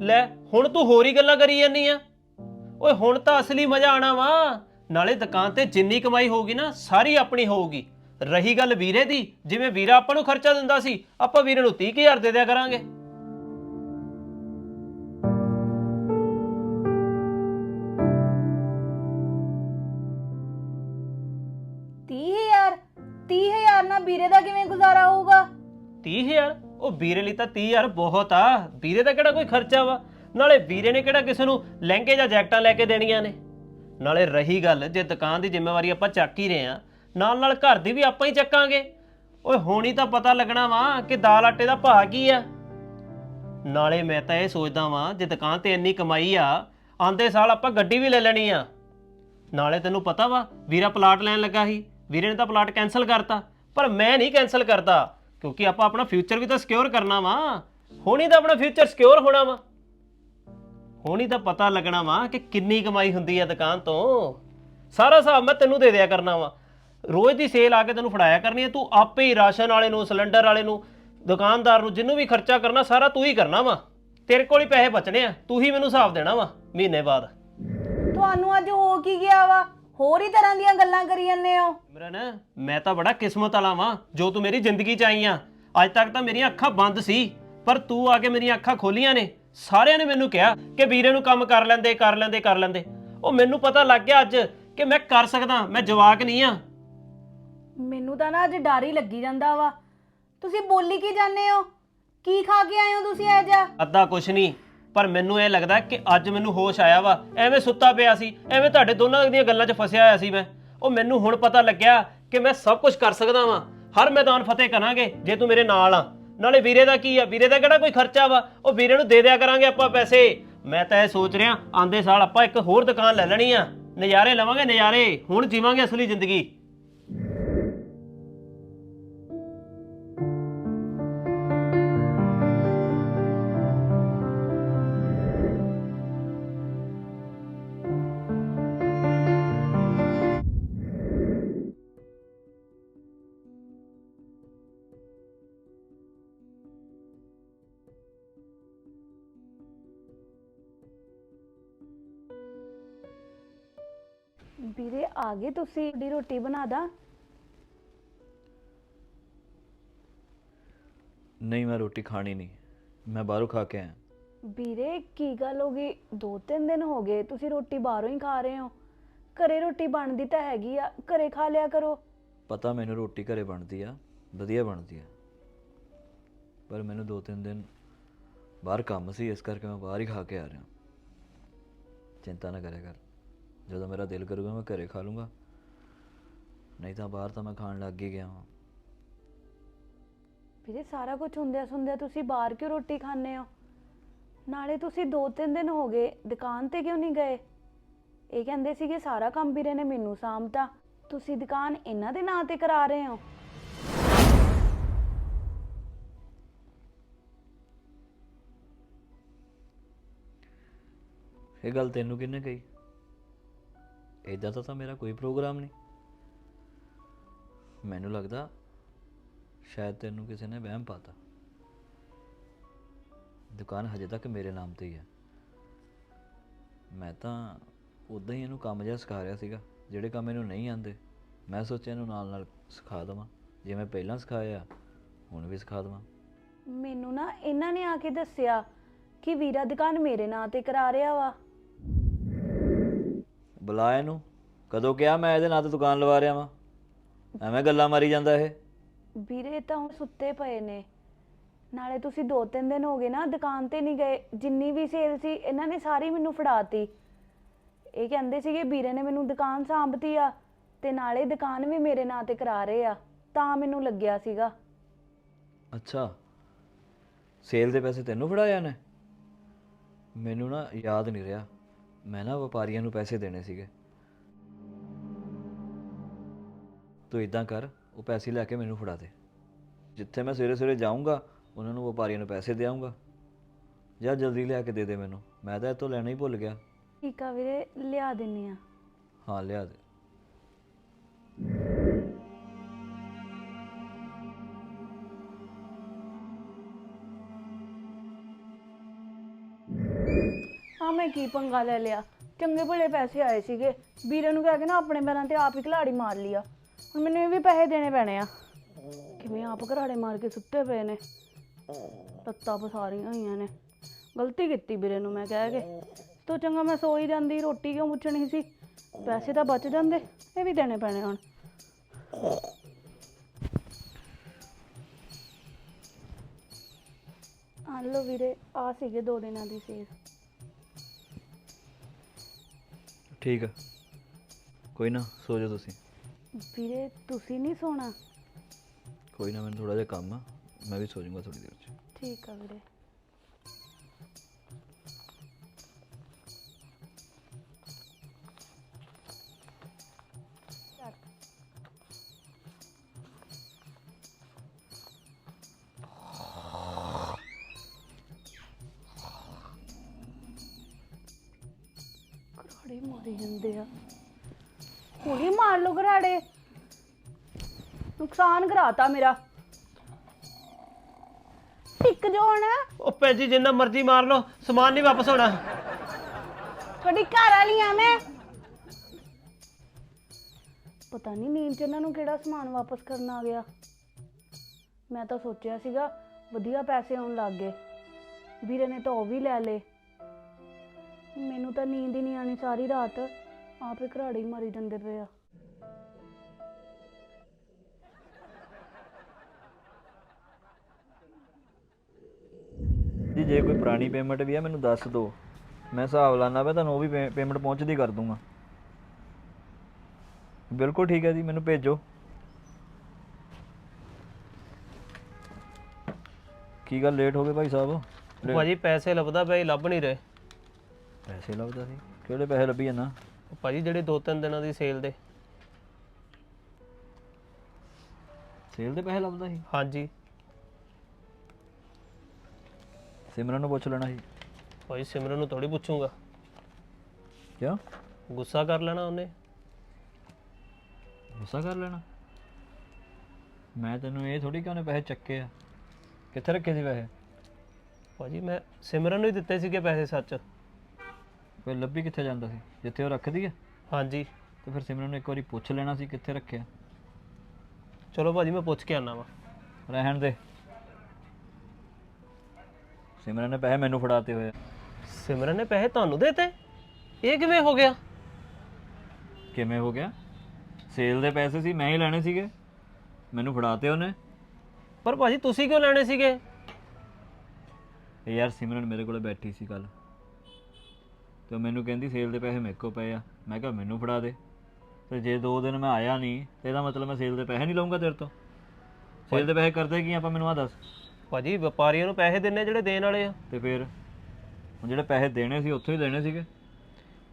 ਲੈ ਹੁਣ ਤੂੰ ਹੋਰ ਹੀ ਗੱਲਾਂ ਕਰੀ ਜਾਂਦੀ ਆ। ਓਏ ਹੁਣ ਤਾਂ ਅਸਲੀ ਮਜ਼ਾ ਆਣਾ ਵਾ। ਨਾਲੇ ਦੁਕਾਨ ਤੇ ਜਿੰਨੀ ਕਮਾਈ ਹੋਊਗੀ ਨਾ ਸਾਰੀ ਆਪਣੀ ਹੋਊਗੀ। ਰਹੀ ਗੱਲ ਵੀਰੇ ਦੀ ਜਿਵੇਂ ਵੀਰਾ ਆਪਾਂ ਨੂੰ ਖਰਚਾ ਦਿੰਦਾ ਸੀ ਆਪਾਂ ਵੀਰੇ ਨੂੰ 30000 ਦੇ ਦਿਆ ਕਰਾਂਗੇ। ਤੀਹ ਹਜ਼ਾਰ? ਤੀਹ ਹਜ਼ਾਰ ਨਾਲ ਵੀਰੇ ਦਾ ਕਿਵੇਂ ਗੁਜ਼ਾਰਾ ਹੋਊਗਾ? 30000 ਉਹ ਵੀਰੇ ਲਈ ਤਾਂ 30000 ਬਹੁਤ ਆ। ਵੀਰੇ ਦਾ ਕਿਹੜਾ ਕੋਈ ਖਰਚਾ ਵਾ? ਨਾਲੇ ਵੀਰੇ ਨੇ ਕਿਹੜਾ ਕਿਸੇ ਨੂੰ ਲਹਿੰਗੇ ਜਾਂ ਜੈਕਟਾਂ ਲੈ ਕੇ ਦੇਣੀਆਂ ਨੇ? ਨਾਲੇ ਰਹੀ ਗੱਲ, ਜੇ ਦੁਕਾਨ ਦੀ ਜ਼ਿੰਮੇਵਾਰੀ ਆਪਾਂ ਚੱਕ ਹੀ ਰਹੇ ਆ ਨਾਲ ਨਾਲ ਘਰ ਦੀ ਵੀ ਆਪਾਂ ਹੀ ਚੱਕਾਂਗੇ। ਓਏ, ਹੁਣ ਹੀ ਤਾਂ ਪਤਾ ਲੱਗਣਾ ਵਾ ਕਿ ਦਾਲ ਆਟੇ ਦਾ ਭਾਅ ਕੀ ਆ। ਨਾਲੇ ਮੈਂ ਤਾਂ ਇਹ ਸੋਚਦਾ ਵਾਂ, ਜੇ ਦੁਕਾਨ ਤੇ ਇੰਨੀ ਕਮਾਈ ਆ, ਆਂਦੇ ਸਾਲ ਆਪਾਂ ਗੱਡੀ ਵੀ ਲੈ ਲੈਣੀ ਆ। ਨਾਲੇ ਤੈਨੂੰ ਪਤਾ ਵਾ, ਵੀਰਾ ਪਲਾਟ ਲੈਣ ਲੱਗਾ ਸੀ। ਵੀਰੇ ਨੇ ਤਾਂ ਪਲਾਟ ਕੈਨਸਲ ਕਰਤਾ, ਪਰ ਮੈਂ ਨਹੀਂ ਕੈਨਸਲ ਕਰਦਾ। ਕਿਉਂਕਿ ਆਪਾਂ ਆਪਣਾ ਫਿਊਚਰ ਵੀ ਤਾਂ ਸਿਕਿਉਰ ਕਰਨਾ ਵਾ। ਹੁਣੀ ਤਾਂ ਆਪਣਾ ਫਿਊਚਰ ਸਿਕਿਉਰ ਹੋਣਾ ਵਾ। ਹੁਣੀ ਤਾਂ ਪਤਾ ਲੱਗਣਾ ਵਾ ਕਿ ਕਿੰਨੀ ਕਮਾਈ ਹੁੰਦੀ ਆ ਦੁਕਾਨ ਤੋਂ। ਸਾਰਾ ਹਿਸਾਬ ਮੈਂ ਤੈਨੂੰ ਦੇ ਦਿਆ ਕਰਨਾ ਵਾ। ਰੋਜ਼ ਦੀ ਸੇਲ ਆ ਕੇ ਤੈਨੂੰ ਫੜਾਇਆ ਕਰਨੀ ਹੈ ਤੂੰ ਆਪੇ ਹੀ ਰਾਸ਼ਨ ਵਾਲੇ ਨੂੰ, ਸਿਲੰਡਰ ਵਾਲੇ ਨੂੰ, ਦੁਕਾਨਦਾਰ ਨੂੰ ਜਿਹਨੂੰ ਵੀ ਖਰਚਾ ਕਰਨਾ, ਸਾਰਾ ਤੂੰ ਹੀ ਕਰਨਾ ਵਾ। ਤੇਰੇ ਕੋਲ ਹੀ ਪੈਸੇ ਬਚਣੇ ਆ। ਤੂੰ ਹੀ ਮੈਨੂੰ ਹਿਸਾਬ ਦੇਣਾ ਵਾ, ਮਹੀਨੇ ਬਾਅਦ। ਤੁਹਾਨੂੰ ਅੱਜ ਹੋ ਕੀ ਗਿਆ ਵਾ? ਹੋਰ ਹੀ ਤਰ੍ਹਾਂ ਦੀਆਂ ਗੱਲਾਂ ਕਰੀ ਜਾਂਦੇ ਹੋ? ਸਿਮਰਨ ਮੈਂ ਤਾਂ ਬੜਾ ਕਿਸਮਤ ਵਾਲਾ ਵਾਂ ਜੋ ਤੂੰ ਮੇਰੀ ਜ਼ਿੰਦਗੀ ਚ ਆਈ ਆ। ਅੱਜ ਤੱਕ ਤਾਂ ਮੇਰੀਆਂ ਅੱਖਾਂ ਬੰਦ ਸੀ ਪਰ ਤੂੰ ਆ ਕੇ ਮੇਰੀਆਂ ਅੱਖਾਂ ਖੋਲੀਆਂ ਨੇ। ਸਾਰਿਆਂ ਨੇ ਮੈਨੂੰ ਕਿਹਾ ਕਿ ਵੀਰੇ ਨੂੰ ਕੰਮ ਕਰ ਲੈਂਦੇ ਕਰ ਲੈਂਦੇ ਕਰ ਲੈਂਦੇ। ਉਹ ਮੈਨੂੰ ਪਤਾ ਲੱਗ ਗਿਆ ਅੱਜ ਕਿ ਮੈਂ ਕਰ ਸਕਦਾ ਮੈਂ ਜਵਾਕ ਨਹੀਂ ਆ। ਮੈਨੂੰ ਤਾਂ ਨਾ ਅੱਜ ਡਰ ਹੀ ਲੱਗੀ ਜਾਂਦਾ ਵਾ। ਤੁਸੀਂ ਬੋਲੀ ਕੀ ਜਾਂਦੇ ਹੋ? ਕੀ ਖਾ ਕੇ ਆਏ ਹੋ ਤੁਸੀਂ ਇਹ ਅੱਧਾ ਕੁਛ ਨਹੀਂ। ਪਰ ਮੈਨੂੰ ਇਹ ਲੱਗਦਾ ਕਿ ਅੱਜ ਮੈਨੂੰ ਹੋਸ਼ ਆਇਆ ਵਾ। ਐਵੇਂ ਸੁੱਤਾ ਪਿਆ ਸੀ, ਐਵੇਂ ਤੁਹਾਡੇ ਦੋਨਾਂ ਦੀਆਂ ਗੱਲਾਂ 'ਚ ਫਸਿਆ ਹੋਇਆ ਸੀ ਮੈਂ। ਉਹ ਮੈਨੂੰ ਹੁਣ ਪਤਾ ਲੱਗਿਆ ਕਿ ਮੈਂ ਸਭ ਕੁਝ ਕਰ ਸਕਦਾ ਵਾਂ। ਹਰ ਮੈਦਾਨ ਫਤਿਹ ਕਰਾਂਗੇ ਜੇ ਤੂੰ ਮੇਰੇ ਨਾਲ ਆ। ਨਾਲੇ ਵੀਰੇ ਦਾ ਕੀ ਆ? ਵੀਰੇ ਦਾ ਕਿਹੜਾ ਕੋਈ ਖਰਚਾ ਵਾ? ਉਹ ਵੀਰੇ ਨੂੰ ਦੇ ਦਿਆ ਕਰਾਂਗੇ ਆਪਾਂ ਪੈਸੇ। ਮੈਂ ਤਾਂ ਇਹ ਸੋਚ ਰਿਹਾ, ਆਂਦੇ ਸਾਲ ਆਪਾਂ ਇੱਕ ਹੋਰ ਦੁਕਾਨ ਲੈ ਲੈਣੀ ਆ। ਨਜ਼ਾਰੇ ਲਵਾਂਗੇ ਨਜ਼ਾਰੇ, ਹੁਣ ਜੀਵਾਂਗੇ ਅਸਲੀ ਜ਼ਿੰਦਗੀ। ਆ ਗਏ ਤੁਸੀਂ ਦੀ ਰੋਟੀ ਬਣਾ ਦਾਂ? ਨਹੀਂ ਮੈਂ ਰੋਟੀ ਖਾਣੀ ਨਹੀਂ। ਮੈਂ ਬਾਹਰੋਂ ਖਾ ਕੇ ਆਇਆ। ਵੀਰੇ ਕੀ ਗੱਲ ਹੋ ਗਈ? ਦੋ ਤਿੰਨ ਦਿਨ ਹੋ ਗਏ ਤੁਸੀਂ ਰੋਟੀ ਬਾਹਰੋਂ ਹੀ ਖਾ ਰਹੇ ਹੋ। ਘਰੇ ਰੋਟੀ ਬਣਦੀ ਤਾਂ ਹੈਗੀ ਆ ਘਰੇ ਖਾ ਲਿਆ ਕਰੋ। ਪਤਾ ਮੈਨੂੰ ਰੋਟੀ ਘਰੇ ਬਣਦੀ ਆ ਵਧੀਆ ਬਣਦੀ ਆ। ਪਰ ਮੈਨੂੰ ਦੋ ਤਿੰਨ ਦਿਨ ਬਾਹਰ ਕੰਮ ਸੀ ਇਸ ਕਰਕੇ ਮੈਂ ਬਾਹਰ ਹੀ ਖਾ ਕੇ ਆ ਰਿਹਾ। ਚਿੰਤਾ ਨਾ ਕਰਿਆ ਕਰ। ਜਦੋਂ ਮੇਰਾ ਦਿਲ ਕਰੂਗਾ ਮੈਂ ਘਰੇ ਖਾ ਲੂੰਗਾ। ਨਹੀਂ ਤਾਂ ਬਾਹਰ ਤਾਂ ਮੈਂ ਖਾਣ ਲੱਗ ਹੀ ਗਿਆ ਹਾਂ ਵੀਰੇ ਸਾਰਾ ਕੁਝ ਹੁੰਦਿਆ ਸੁਣਦਿਆ ਤੁਸੀਂ ਬਾਹਰ ਕਿਉਂ ਰੋਟੀ ਖਾਂਦੇ ਹੋ? ਨਾਲੇ ਤੁਸੀਂ ਦੋ ਤਿੰਨ ਦਿਨ ਹੋ ਗਏ ਦੁਕਾਨ ਤੇ ਕਿਉਂ ਨਹੀਂ ਗਏ? ਇਹ ਕਹਿੰਦੇ ਸੀਗੇ ਸਾਰਾ ਕੰਮ ਵੀਰੇ ਨੇ ਮੈਨੂੰ ਸਾਂਭਤਾ। ਤੁਸੀਂ ਦੁਕਾਨ ਇਹਨਾਂ ਦੇ ਨਾਂ ਤੇ ਕਰਾ ਰਹੇ ਹੋ? ਇਹ ਗੱਲ ਤੈਨੂੰ ਕਿਹਨੇ ਕਹੀ? ਇਦਾਂ ਤਾਂ ਤਾਂ ਮੇਰਾ ਕੋਈ ਪ੍ਰੋਗਰਾਮ ਨਹੀਂ। ਮੈਨੂੰ ਲੱਗਦਾ ਸ਼ਾਇਦ ਤੈਨੂੰ ਕਿਸੇ ਨੇ ਵਹਿਮ ਪਾਤਾ। ਦੁਕਾਨ ਹਜੇ ਤੱਕ ਮੇਰੇ ਨਾਮ ਤੇ ਹੀ ਹੈ। ਮੈਂ ਤਾਂ ਉਦਾਂ ਹੀ ਇਹਨੂੰ ਕੰਮ ਜਿਹਾ ਸਿਖਾ ਰਿਹਾ ਸੀਗਾ, ਜਿਹੜੇ ਕੰਮ ਇਹਨੂੰ ਨਹੀਂ ਆਉਂਦੇ, ਮੈਂ ਸੋਚਿਆ ਇਹਨੂੰ ਨਾਲ ਨਾਲ ਸਿਖਾ ਦੇਵਾਂ। ਜਿਵੇਂ ਪਹਿਲਾਂ ਸਿਖਾਇਆ, ਹੁਣ ਵੀ ਸਿਖਾ ਦੇਵਾਂ। ਮੈਨੂੰ ਨਾ ਇਹਨਾਂ ਨੇ ਆ ਕੇ ਦੱਸਿਆ ਕਿ ਵੀਰਾ ਦੁਕਾਨ ਮੇਰੇ ਨਾਂ ਤੇ ਕਰਾ ਰਿਹਾ ਵਾ। ਬੁਲਾ ਇਹਨੂੰ। ਕਦੋਂ ਕਿਹਾ ਮੈਂ ਇਹਦੇ ਨਾਂ ਤੇ ਦੁਕਾਨ ਲਵਾ ਰਿਹਾ ਵਾਂ? ਐਵੇਂ ਗੱਲਾਂ ਮਾਰੀ ਜਾਂਦਾ ਇਹ। ਵੀਰੇ ਤਾਂ ਹੁਣ ਸੁੱਤੇ ਪਏ ਨੇ। ਨਾਲੇ ਤੁਸੀਂ ਦੋ ਤਿੰਨ ਦਿਨ ਹੋ ਗਏ ਨਾ ਦੁਕਾਨ ਤੇ ਨਹੀਂ ਗਏ। ਜਿੰਨੀ ਵੀ ਸੇਲ ਸੀ ਇਹਨਾਂ ਨੇ ਸਾਰੀ ਮੈਨੂੰ ਫੜਾਤੀ। ਇਹ ਕਹਿੰਦੇ ਸੀਗੇ ਵੀਰੇ ਨੇ ਮੈਨੂੰ ਦੁਕਾਨ ਸਾਂਭਤੀ ਆ ਤੇ ਨਾਲੇ ਦੁਕਾਨ ਵੀ ਮੇਰੇ ਨਾਂ ਤੇ ਕਰਾ ਰਹੇ ਆ। ਤਾਂ ਮੈਨੂੰ ਲੱਗਿਆ ਸੀਗਾ। ਅੱਛਾ। ਸੇਲ ਦੇ ਪੈਸੇ ਤੈਨੂੰ ਫੜਾਇਆ ਨੇ ਮੈਨੂੰ ਨਾ ਯਾਦ ਨਹੀਂ ਰਿਹਾ। ਮੈਂ ਨਾ ਵਪਾਰੀਆਂ ਨੂੰ ਪੈਸੇ ਦੇਣੇ ਸੀਗੇ। ਤੂੰ ਇਦਾਂ ਕਰ ਉਹ ਪੈਸੇ ਲੈ ਕੇ ਮੈਨੂੰ ਫੜਾ ਦੇ। ਜਿੱਥੇ ਮੈਂ ਸਵੇਰੇ ਸਵੇਰੇ ਜਾਊਂਗਾ ਉਹਨਾਂ ਨੂੰ ਵਪਾਰੀਆਂ ਨੂੰ ਪੈਸੇ ਦੇ ਆਊਂਗਾ ਜਾਂ ਜਲਦੀ ਲਿਆ ਕੇ ਦੇ ਦੇ ਮੈਨੂੰ। ਮੈਂ ਤਾਂ ਇਹ ਤੋਂ ਲੈਣਾ ਹੀ ਭੁੱਲ ਗਿਆ। ਠੀਕ ਆ ਵੀਰੇ ਲਿਆ ਦਿੰਨੀ ਆ। ਹਾਂ ਲਿਆ ਦੇ। ਆ ਮੈਂ ਕੀ ਪੰਗਾ ਲੈ ਲਿਆ? ਚੰਗੇ ਭਲੇ ਪੈਸੇ ਆਏ ਸੀਗੇ। ਵੀਰੇ ਨੂੰ ਕਹਿ ਕੇ ਨਾ ਆਪਣੇ ਪੈਰਾਂ ਤੇ ਆਪ ਹੀ ਘਲਾੜੀ ਮਾਰ ਲਿਆ। ਹੁਣ ਮੈਨੂੰ ਇਹ ਵੀ ਪੈਸੇ ਦੇਣੇ ਪੈਣੇ ਆ। ਕਿਵੇਂ ਆਪ ਘਰਾੜੇ ਮਾਰ ਕੇ ਸੁੱਤੇ ਪਏ ਨੇ? ਲੱਤਾਂ ਪਸਾਰੀਆਂ ਹੋਈਆਂ ਨੇ। ਗਲਤੀ ਕੀਤੀ ਵੀਰੇ ਨੂੰ ਮੈਂ ਕਹਿ ਕੇ। ਤੋ ਚੰਗਾ ਮੈਂ ਸੋ ਹੀ ਜਾਂਦੀ, ਰੋਟੀ ਕਿਉਂ ਪੁੱਛਣੀ ਸੀ? ਪੈਸੇ ਤਾਂ ਬਚ ਜਾਂਦੇ, ਇਹ ਵੀ ਦੇਣੇ ਪੈਣੇ ਹੁਣ। ਆ ਲਓ ਵੀਰੇ ਆ ਸੀਗੇ ਦੋ ਦਿਨਾਂ ਦੀ ਸੇਲ। ਠੀਕ ਆ। ਕੋਈ ਨਾ ਸੋ ਜਾ ਤੁਸੀਂ। ਵੀਰੇ ਤੁਸੀਂ ਨਹੀਂ ਸੋਣਾ? ਕੋਈ ਨਾ ਮੈਨੂੰ ਥੋੜਾ ਜਿਹਾ ਕੰਮ ਆ ਮੈਂ ਵੀ ਸੋ ਜਾਊਂਗਾ ਥੋੜੀ ਦੇਰ ਚ। ਠੀਕ ਆ ਵੀਰੇ। ਨੁਕਸਾਨ ਕਰਾਤਾ ਮੇਰਾ। ਟਿਕ ਜੋ ਹੁਣ। ਉਹ ਭੈਣ ਜੀ ਜਿੰਨਾ ਮਰਜ਼ੀ ਮਾਰ ਲਓ ਸਮਾਨ ਨਹੀਂ ਵਾਪਸ ਹੋਣਾ। ਤੁਹਾਡੀ ਘਰ ਵਾਲੀ ਆ ਮੈਂ। ਪਤਾ ਨਹੀਂ ਨੀਂਦ ਚ ਇਹਨਾਂ ਨੂੰ ਕਿਹੜਾ ਸਮਾਨ ਵਾਪਸ ਕਰਨ ਆ ਗਿਆ। ਮੈਂ ਤਾਂ ਸੋਚਿਆ ਸੀਗਾ ਵਧੀਆ ਪੈਸੇ ਆਉਣ ਲੱਗ ਗਏ। ਵੀਰੇ ਨੇ ਤਾਂ ਉਹ ਵੀ ਲੈ ਲਏ। ਮੈਨੂੰ ਤਾਂ ਨੀਂਦ ਹੀ ਨਹੀਂ ਆਣੀ ਸਾਰੀ ਰਾਤ ਆਪੇ ਘਰਾੜੇ ਮਾਰੀ ਜਾਂਦੇ ਪਏ ਆ। ਜੀ ਜੇ ਕੋਈ ਪੁਰਾਣੀ ਪੇਮੈਂਟ ਵੀ ਆ ਮੈਨੂੰ ਦੱਸ ਦਿਓ। ਮੈਂ ਹਿਸਾਬ ਲਾਣਾ ਪਿਆ ਤੁਹਾਨੂੰ ਉਹ ਵੀ ਪੇਮੈਂਟ ਪਹੁੰਚਦੀ ਕਰ ਦੂੰਗਾ। ਬਿਲਕੁਲ ਠੀਕ ਹੈ ਜੀ ਮੈਨੂੰ ਭੇਜੋ। ਕੀ ਗੱਲ ਲੇਟ ਹੋ ਗਏ ਭਾਈ ਸਾਹਿਬ? ਭਾਜੀ ਪੈਸੇ ਲੱਭਦਾ ਪਿਆ ਲੱਭ ਨਹੀਂ ਰਹੇ। ਪੈਸੇ ਲੱਭਦਾ ਸੀ? ਕਿਹੜੇ ਪੈਸੇ ਲੱਭੀ ਜਾਂਦਾ? ਭਾਜੀ ਜਿਹੜੇ ਦੋ ਤਿੰਨ ਦਿਨਾਂ ਦੀ ਸੇਲ ਦੇ। ਸੇਲ ਦੇ ਪੈਸੇ ਲੱਭਦਾ ਸੀ? ਹਾਂਜੀ। ਸਿਮਰਨ ਨੂੰ ਪੁੱਛ ਲੈਣਾ ਸੀ। ਭਾਜੀ ਸਿਮਰਨ ਨੂੰ ਥੋੜੀ ਪੁੱਛੂੰਗਾ। ਕਿਉਂ? ਗੁੱਸਾ ਕਰ ਲੈਣਾ ਉਹਨੇ। ਗੁੱਸਾ ਕਰ ਲੈਣਾ? ਮੈਂ ਤੈਨੂੰ ਇਹ ਥੋੜੀ ਕਿ ਉਹਨੇ ਪੈਸੇ ਚੱਕੇ ਆ? ਕਿੱਥੇ ਰੱਖੇ ਸੀ ਪੈਸੇ? ਭਾਜੀ ਮੈਂ ਸਿਮਰਨ ਨੂੰ ਹੀ ਦਿੱਤੇ ਸੀਗੇ ਪੈਸੇ ਸੱਚ। ਫਿਰ ਲੱਭੀ ਕਿੱਥੇ ਜਾਂਦਾ ਸੀ? ਜਿੱਥੇ ਉਹ ਰੱਖਦੀ ਆ? ਹਾਂਜੀ। ਤੇ ਫਿਰ ਸਿਮਰਨ ਨੂੰ ਇੱਕ ਵਾਰੀ ਪੁੱਛ ਲੈਣਾ ਸੀ ਕਿੱਥੇ ਰੱਖਿਆ? ਚਲੋ ਭਾਜੀ ਮੈਂ ਪੁੱਛ ਕੇ ਆਣਾ ਵਾ। ਰਹਿਣ ਦੇ। ਸਿਮਰਨ ਨੇ ਪੈਸੇ ਮੈਨੂੰ ਫੜਾਤੇ ਹੋਏ ਆ। ਸਿਮਰਨ ਨੇ ਪੈਸੇ ਤੁਹਾਨੂੰ ਦੇਤੇ? ਇਹ ਕਿਵੇਂ ਹੋ ਗਿਆ? ਕਿਵੇਂ ਹੋ ਗਿਆ? ਸੇਲ ਦੇ ਪੈਸੇ ਸੀ ਮੈਂ ਹੀ ਲੈਣੇ ਸੀਗੇ। ਮੈਨੂੰ ਫੜਾਤੇ ਉਹਨੇ। ਪਰ ਭਾਜੀ ਤੁਸੀਂ ਕਿਉਂ ਲੈਣੇ ਸੀਗੇ? ਇਹ ਯਾਰ ਸਿਮਰਨ ਮੇਰੇ ਕੋਲ ਬੈਠੀ ਸੀ ਕੱਲ ਤੇ ਉਹ ਮੈਨੂੰ ਕਹਿੰਦੀ ਸੇਲ ਦੇ ਪੈਸੇ ਮੇਰੇ ਕੋਲ ਪਏ ਆ। ਮੈਂ ਕਿਹਾ ਮੈਨੂੰ ਫੜਾ ਦੇ। ਤੇ ਜੇ ਦੋ ਦਿਨ ਮੈਂ ਆਇਆ ਨਹੀਂ ਤੇ ਇਹਦਾ ਮਤਲਬ ਮੈਂ ਸੇਲ ਦੇ ਪੈਸੇ ਨਹੀਂ ਲਵਾਂਗਾ ਤੇਰੇ ਤੋਂ। ਸੇਲ ਦੇ ਪੈਸੇ ਕਰਦੇ ਕੀ ਆਪਾਂ ਮੈਨੂੰ ਆ ਦੱਸ। ਭਾਜੀ ਵਪਾਰੀਆਂ ਨੂੰ ਪੈਸੇ ਦਿੰਨੇ ਜਿਹੜੇ ਦੇਣ ਵਾਲੇ ਆ। ਤੇ ਫਿਰ? ਹੁਣ ਜਿਹੜੇ ਪੈਸੇ ਦੇਣੇ ਸੀ ਉੱਥੋਂ ਹੀ ਦੇਣੇ ਸੀਗੇ?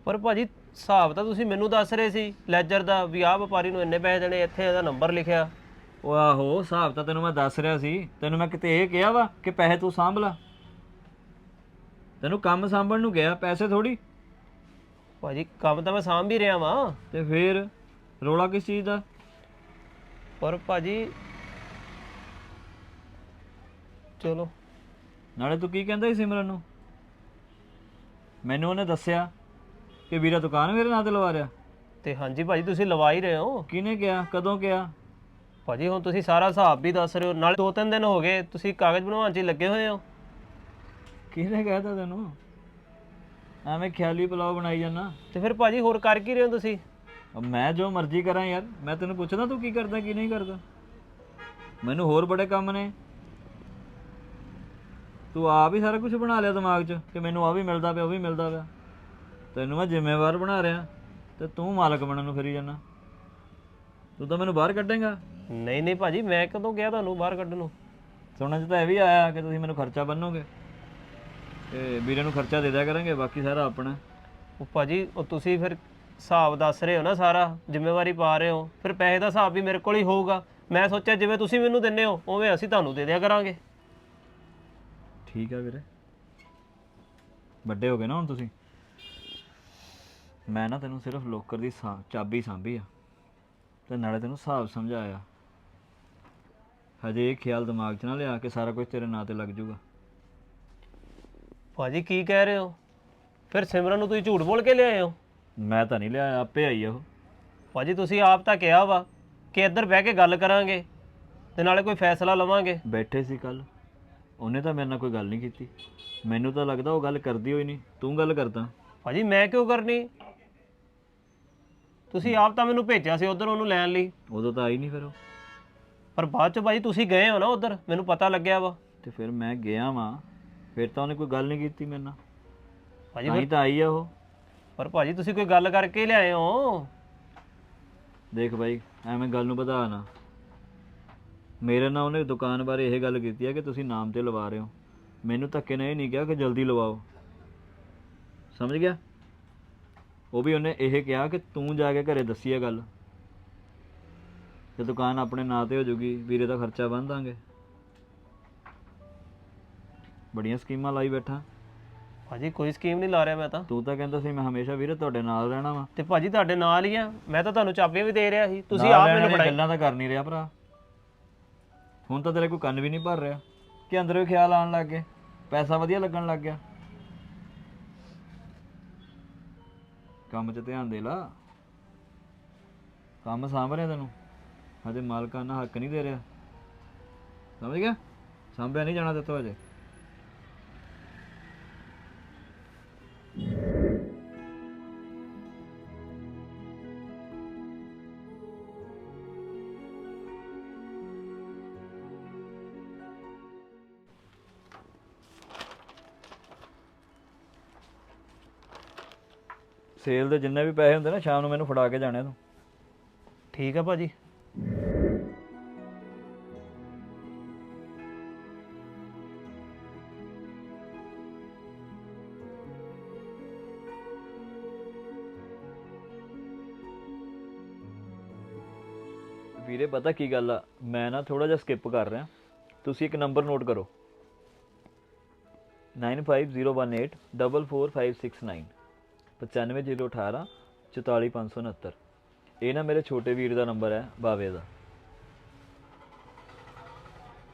ਪਰ ਭਾਜੀ ਹਿਸਾਬ ਤਾਂ ਤੁਸੀਂ ਮੈਨੂੰ ਦੱਸ ਰਹੇ ਸੀ ਲੈਜਰ ਦਾ ਵੀ ਆਹ ਵਪਾਰੀ ਨੂੰ ਇੰਨੇ ਪੈਸੇ ਦੇਣੇ ਇੱਥੇ ਇਹਦਾ ਨੰਬਰ ਲਿਖਿਆ। ਉਹ ਆਹੋ ਹਿਸਾਬ ਤਾਂ ਤੈਨੂੰ ਮੈਂ ਦੱਸ ਰਿਹਾ ਸੀ। ਤੈਨੂੰ ਮੈਂ ਕਿਤੇ ਇਹ ਕਿਹਾ ਵਾ ਕਿ ਪੈਸੇ ਤੂੰ ਸਾਂਭ ਲਾ। ਤੈਨੂੰ ਕੰਮ ਸਾਂਭਣ ਨੂੰ ਗਿਆ ਪੈਸੇ ਥੋੜੀ ਭਾਜੀ ਕੰਮ ਤਾਂ ਮੈਂ ਸਾਂਭ ਹੀ ਰਿਹਾ ਵਾਂ। ਤੇ ਫਿਰ? ਰੋਲਾ ਕਿਸ ਚੀਜ਼ ਦਾ? ਪਰ ਭਾਜੀ ਚਲੋ। ਨਾਲੇ ਤੂੰ ਕੀ ਕਹਿੰਦਾ ਸੀ ਸਿਮਰਨ ਨੂੰ? ਮੈਨੂੰ ਉਹਨੇ ਦੱਸਿਆ ਕਿ ਵੀਰਾ ਦੁਕਾਨ ਮੇਰੇ ਨਾਂ ਤੇ ਲਵਾ ਰਿਹਾ। ਤੇ ਹਾਂਜੀ ਭਾਜੀ ਤੁਸੀਂ ਲਵਾ ਹੀ ਰਹੇ ਹੋ। ਕਿਹਨੇ ਕਿਹਾ? ਕਦੋਂ ਕਿਹਾ? ਭਾਜੀ ਹੁਣ ਤੁਸੀਂ ਸਾਰਾ ਹਿਸਾਬ ਵੀ ਦੱਸ ਰਹੇ ਹੋ। ਨਾਲੇ ਦੋ ਤਿੰਨ ਦਿਨ ਹੋ ਗਏ ਤੁਸੀਂ ਕਾਗਜ਼ ਬਣਵਾਉਣ 'ਚ ਹੀ ਲੱਗੇ ਹੋਏ ਹੋ। ਕਿਹਨੇ ਕਹਿਤਾ ਤੈਨੂੰ? ਐਵੇਂ ਖਿਆਲੀ ਪਲਾਓ ਬਣਾਈ ਜਾਂਦਾ। ਤੇ ਫਿਰ ਭਾਜੀ ਹੋਰ ਕਰ ਕੀ ਰਹੇ ਹੋ ਤੁਸੀਂ? ਮੈਂ ਜੋ ਮਰਜ਼ੀ ਕਰਾਂ ਯਾਰ। ਮੈਂ ਤੈਨੂੰ ਪੁੱਛਦਾ ਤੂੰ ਕੀ ਕਰਦਾ ਕੀ ਨਹੀਂ ਕਰਦਾ? ਮੈਨੂੰ ਹੋਰ ਬੜੇ ਕੰਮ ਨੇ। ਤੂੰ ਆਪ ਹੀ ਸਾਰਾ ਕੁਝ ਬਣਾ ਲਿਆ ਦਿਮਾਗ 'ਚ ਕਿ ਮੈਨੂੰ ਆ ਵੀ ਮਿਲਦਾ ਪਿਆ ਉਹ ਵੀ ਮਿਲਦਾ ਪਿਆ। ਤੈਨੂੰ ਮੈਂ ਜ਼ਿੰਮੇਵਾਰ ਬਣਾ ਰਿਹਾ ਤੇ ਤੂੰ ਮਾਲਕ ਬਣਨ ਨੂੰ ਫਿਰੀ ਜਾਂਦਾ। ਤੂੰ ਤਾਂ ਮੈਨੂੰ ਬਾਹਰ ਕੱਢੇਂਗਾ। ਨਹੀਂ ਨਹੀਂ ਭਾਜੀ ਮੈਂ ਕਦੋਂ ਗਿਆ ਤੁਹਾਨੂੰ ਬਾਹਰ ਕੱਢਣ ਨੂੰ? ਸੁਣਨ 'ਚ ਤਾਂ ਇਹ ਵੀ ਆਇਆ ਕਿ ਤੁਸੀਂ ਮੈਨੂੰ ਖਰਚਾ ਬੰਨੋਗੇ। ਤੇ ਵੀਰੇ ਨੂੰ ਖਰਚਾ ਦੇ ਦਿਆ ਕਰਾਂਗੇ ਬਾਕੀ ਸਾਰਾ ਆਪਣਾ। ਉਹ ਭਾਜੀ ਉਹ ਤੁਸੀਂ ਫਿਰ ਹਿਸਾਬ ਦੱਸ ਰਹੇ ਹੋ ਨਾ ਸਾਰਾ ਜ਼ਿੰਮੇਵਾਰੀ ਪਾ ਰਹੇ ਹੋ। ਫਿਰ ਪੈਸੇ ਦਾ ਹਿਸਾਬ ਵੀ ਮੇਰੇ ਕੋਲ ਹੀ ਹੋਊਗਾ। ਮੈਂ ਸੋਚਿਆ ਜਿਵੇਂ ਤੁਸੀਂ ਮੈਨੂੰ ਦਿੰਨੇ ਹੋ ਉਵੇਂ ਅਸੀਂ ਤੁਹਾਨੂੰ ਦੇ ਦਿਆ ਕਰਾਂਗੇ। ਠੀਕ ਆ ਵੀਰੇ। ਵੱਡੇ ਹੋ ਗਏ ਨਾ ਹੁਣ ਤੁਸੀਂ? ਮੈਂ ਨਾ ਤੈਨੂੰ ਸਿਰਫ ਲੋਕਰ ਦੀ ਸਾ- ਚਾਬੀ ਸਾਂਭੀ ਆ। ਤੇ ਨਾਲੇ ਤੈਨੂੰ ਹਿਸਾਬ ਸਮਝਾਇਆ। ਹਜੇ ਇਹ ਖਿਆਲ ਦਿਮਾਗ 'ਚ ਨਾ ਲਿਆ ਕਿ ਸਾਰਾ ਕੁਝ ਤੇਰੇ ਨਾਂ ਤੇ ਲੱਗ ਜਾਊਗਾ ਭਾਜੀ ਕੀ ਕਹਿ ਰਹੇ ਹੋ? ਫਿਰ ਸਿਮਰਨ ਨੂੰ ਤੁਸੀਂ ਝੂਠ ਬੋਲ ਕੇ ਲਿਆਏ ਹੋ? ਮੈਂ ਤਾਂ ਨਹੀਂ ਲਿਆ ਆਪੇ ਆਈ ਆ ਉਹ। ਭਾਜੀ ਤੁਸੀਂ ਆਪ ਤਾਂ ਕਿਹਾ ਵਾ ਕਿ ਇੱਧਰ ਬਹਿ ਕੇ ਗੱਲ ਕਰਾਂਗੇ ਤੇ ਨਾਲੇ ਕੋਈ ਫੈਸਲਾ ਲਵਾਂਗੇ। ਬੈਠੇ ਸੀ ਕੱਲ ਉਹਨੇ ਤਾਂ ਮੇਰੇ ਨਾਲ ਕੋਈ ਗੱਲ ਨਹੀਂ ਕੀਤੀ। ਮੈਨੂੰ ਤਾਂ ਲੱਗਦਾ ਉਹ ਗੱਲ ਕਰਦੀ ਹੋਈ ਨਹੀਂ। ਤੂੰ ਗੱਲ ਕਰਦਾ ਭਾਜੀ ਮੈਂ ਕਿਉਂ ਕਰਨੀ? ਤੁਸੀਂ ਆਪ ਤਾਂ ਮੈਨੂੰ ਭੇਜਿਆ ਸੀ ਉਧਰ ਉਹਨੂੰ ਲੈਣ ਲਈ। ਉਦੋਂ ਤਾਂ ਆਈ ਨਹੀਂ ਫਿਰ ਉਹ। ਪਰ ਬਾਅਦ ਚ ਭਾਜੀ ਤੁਸੀਂ ਗਏ ਹੋ ਨਾ ਉਧਰ? ਮੈਨੂੰ ਪਤਾ ਲੱਗਿਆ ਵਾ। ਤੇ ਫਿਰ ਮੈਂ ਗਿਆ ਵਾਂ। ਫਿਰ ਤਾਂ ਉਹਨੇ ਕੋਈ ਗੱਲ ਨਹੀਂ ਕੀਤੀ ਮੇਰੇ ਨਾਲ। ਭਾਜੀ ਤਾਂ ਹੀ ਫਿਰ ਤਾਂ ਆਈ ਆ ਉਹ। ਪਰ ਭਾਜੀ ਤੁਸੀਂ ਕੋਈ ਗੱਲ ਕਰਕੇ ਲਿਆਏ ਹੋ? ਦੇਖ ਬਾਈ ਐਵੇਂ ਗੱਲ ਨੂੰ ਵਧਾ ਨਾ। ਮੇਰੇ ਨਾਲ ਉਹਨੇ ਦੁਕਾਨ ਬਾਰੇ ਇਹ ਗੱਲ ਕੀਤੀ ਹੈ ਕਿ ਤੁਸੀਂ ਨਾਮ ਤੇ ਲਵਾ ਰਹੇ ਹੋ। ਮੈਨੂੰ ਧੱਕੇ ਨੇ ਇਹ ਨਹੀਂ ਕਿਹਾ ਕਿ ਜਲਦੀ ਲਵਾਓ। ਸਮਝ ਗਿਆ? ਉਹ ਵੀ ਉਹਨੇ ਇਹ ਕਿਹਾ ਕਿ ਤੂੰ ਜਾ ਕੇ ਘਰੇ ਦੱਸੀ ਇਹ ਗੱਲ। ਤੇ ਦੁਕਾਨ ਆਪਣੇ ਨਾਂ ਤੇ ਹੋ ਜੂਗੀ ਵੀਰੇ ਦਾ ਖਰਚਾ ਬੰਨ ਦਾਂਗੇ। ਬੜੀਆਂ ਸਕੀਮਾਂ ਲਾਈ ਬੈਠਾ। ਭਾਜੀ ਕੋਈ ਸਕੀਮ ਨਹੀਂ ਲਾ ਰਿਹਾ ਮੈਂ ਤਾਂ। ਤੂੰ ਤਾਂ ਕਹਿੰਦਾ ਸੀ ਮੈਂ ਹਮੇਸ਼ਾ ਵੀਰੇ ਤੁਹਾਡੇ ਨਾਲ ਰਹਿਣਾ ਵਾ। ਤੇ ਭਾਜੀ ਤੁਹਾਡੇ ਨਾਲ ਹੀ ਆ। ਮੈਂ ਤਾਂ ਤੁਹਾਨੂੰ ਚਾਬੀਆਂ ਵੀ ਦੇ ਰਿਹਾ ਸੀ। ਤੁਸੀਂ ਆਪ ਮੈਨੂੰ ਫੜਾਈ। ਗੱਲਾਂ ਤਾਂ ਕਰ ਨਹੀਂ ਰਿਹਾ ਭਰਾ। ਹੁਣ ਤਾਂ ਤੇਰੇ ਕੋਈ ਕੰਨ ਵੀ ਨਹੀਂ ਭਰ ਰਿਹਾ। ਕਿ ਅੰਦਰ ਵੀ ਖਿਆਲ ਆਉਣ ਲੱਗ ਗਏ। ਪੈਸਾ ਵਧੀਆ ਲੱਗਣ ਲੱਗ ਗਿਆ। ਕੰਮ 'ਚ ਧਿਆਨ ਦੇ ਲਾ। ਕੰਮ ਸਾਂਭ ਰਿਹਾ ਤੈਨੂੰ। ਹਜੇ ਮਾਲਕਾਨਾ ਹੱਕ ਨਹੀਂ ਦੇ ਰਿਹਾ। ਸਮਝ ਗਿਆ? ਸਾਂਭਿਆ ਨਹੀਂ ਜਾਣਾ ਦਿੱਤੋ ਹਜੇ। ਸੇਲ ਦੇ ਜਿੰਨੇ ਵੀ ਪੈਸੇ ਹੁੰਦੇ ਨਾ ਸ਼ਾਮ ਨੂੰ ਮੈਨੂੰ ਫੜਾ ਕੇ ਜਾਣੇ ਤੂੰ ਠੀਕ ਆ ਭਾਜੀ ਵੀਰੇ ਪਤਾ ਕੀ ਗੱਲ ਆ ਮੈਂ ਨਾ ਥੋੜਾ ਜਿਹਾ ਸਕਿਪ ਕਰ ਰਿਹਾ ਤੁਸੀਂ ਇੱਕ ਨੰਬਰ ਨੋਟ ਕਰੋ 9501844569 95018 44569 ਇਹ ਨਾ ਮੇਰੇ ਛੋਟੇ ਵੀਰ ਦਾ ਨੰਬਰ ਹੈ, ਬਾਵੇ ਦਾ।